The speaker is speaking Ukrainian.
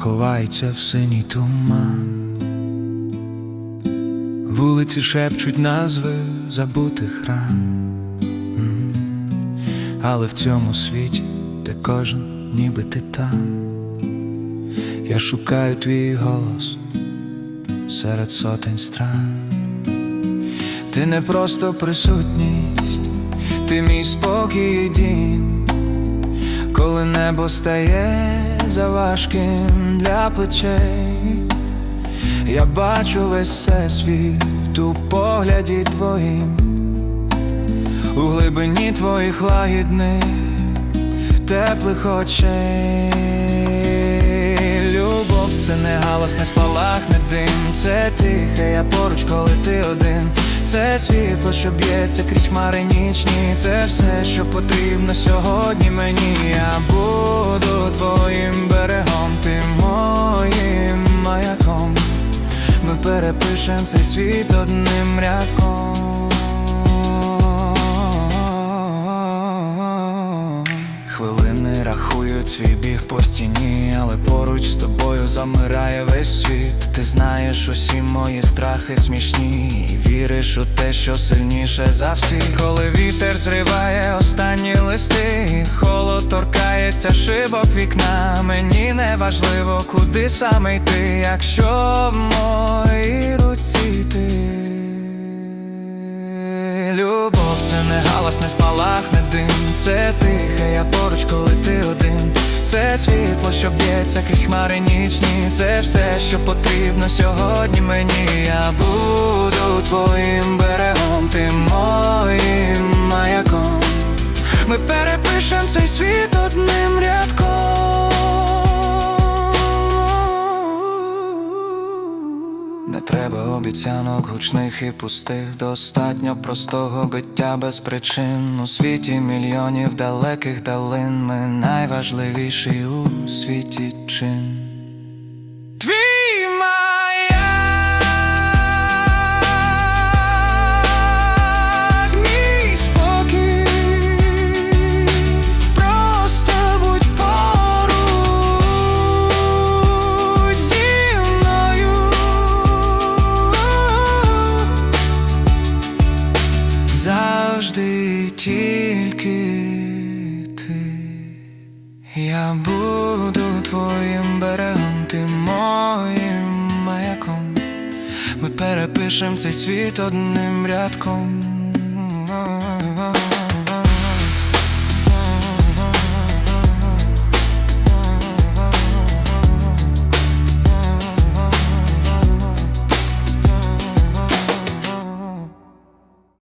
ховається в синій туман. Вулиці шепчуть назви забутих ран. Але в цьому світі, де кожен ніби титан, я шукаю твій голос серед сотень стран. Ти не просто присутність, ти мій спокій дім, коли небо стає заважким для плечей, я бачу весь всесвіт у погляді твоїм, у глибині твоїх лагідних, теплих очей. Любов це не галас, не спалах, не дим, це тихе, я поруч, коли ти один. Це світло, що б'ється крізь хмари нічні, це все, що потрібно сьогодні мені. Я буду твоїм берегом, ти моїм маяком. Ми перепишем цей світ одним рядком. Хвилини рахують свій біг по стіні, але поруч з тобою замирає весь світ. Ти знаєш усі мої страхи смішні, і віриш у те, що сильніше за всіх. Коли вітер зриває останні листи, холод торкається шибок вікна. Мені не важливо, куди саме йти, якщо в моїй руці ти. Любов це не галас, не спалах, не дим, це тихе, я поруч, коли ти один. Це світло, що б'ється крізь хмари нічні, це все, що потрібно сьогодні мені. Я буду твоїм берегом, ти обіцянок гучних і пустих, достатньо простого биття без причин. У світі мільйонів далеких далин. Ми найважливіший у світі чин. Тільки ти. Я буду твоїм берегом, ти моїм маяком. Ми перепишем цей світ одним рядком.